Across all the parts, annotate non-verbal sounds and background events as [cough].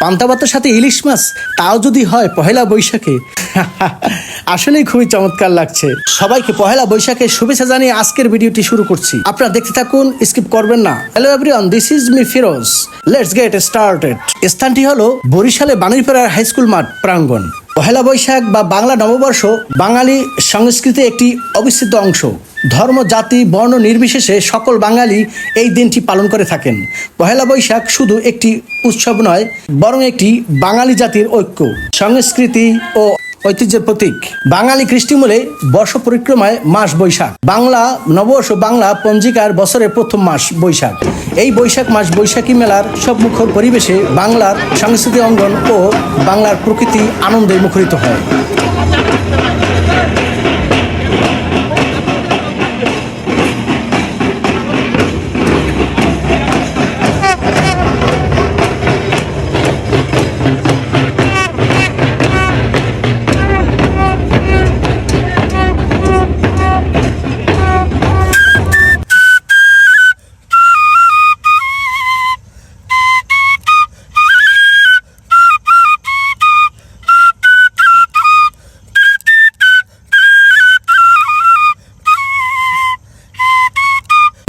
পান্তা ভাতের সাথে ইলিশ মাছ? তাও যদি হয়, পহেলা বৈশাখে। [laughs] আসলেই খুবই চমৎকার লাগছে। সবাইকে পহেলা বৈশাখের শুভেচ্ছা জানিয়ে আজকের ভিডিওটি শুরু করছি। আপনারা দেখতে থাকুন, স্কিপ করবেন না। Hello everyone this is me Firoz let's get started স্থানটি হলো বরিশালে হাই স্কুল মাঠ, প্রাঙ্গণ। পহেলা বৈশাখ বা বাংলা নববর্ষ বাঙালি সংস্কৃতির একটি অবিচ্ছেদ্য অংশ। ধর্ম, জাতি, বর্ণ নির্বিশেষে সকল বাঙালি এই দিনটি পালন করে থাকেন। পহেলা বৈশাখ শুধু একটি উৎসব নয়, বরং একটি বাঙালি জাতির ঐক্য, সংস্কৃতি ও ঐতিহ্যের প্রতীক। বাঙালি খ্রিস্টিমূলে বর্ষ পরিক্রমায় মাস বৈশাখ। বাংলা, নববর্ষ বাংলা পঞ্জিকার বছরের প্রথম মাস বৈশাখ। এই বৈশাখ মাস বৈশাখী মেলার সব মুখর পরিবেশে বাংলার সাংস্কৃতিক অঙ্গন ও বাংলার প্রকৃতি আনন্দে মুখরিত হয়।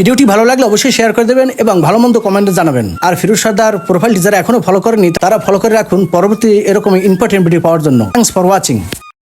ভিডিওটি ভালো লাগলে অবশ্যই শেয়ার করে দেবেন এবং ভালো মন্দ কমেন্টে জানাবেন। আর ফিরোজ সর্দার প্রোফাইলটি যারা এখনও ফলো করেনি, তারা ফলো করে রাখুন। পরবর্তী এরকম ইম্পর্টেন্ট ভিডিও পাওয়ার জন্য। Thanks for watching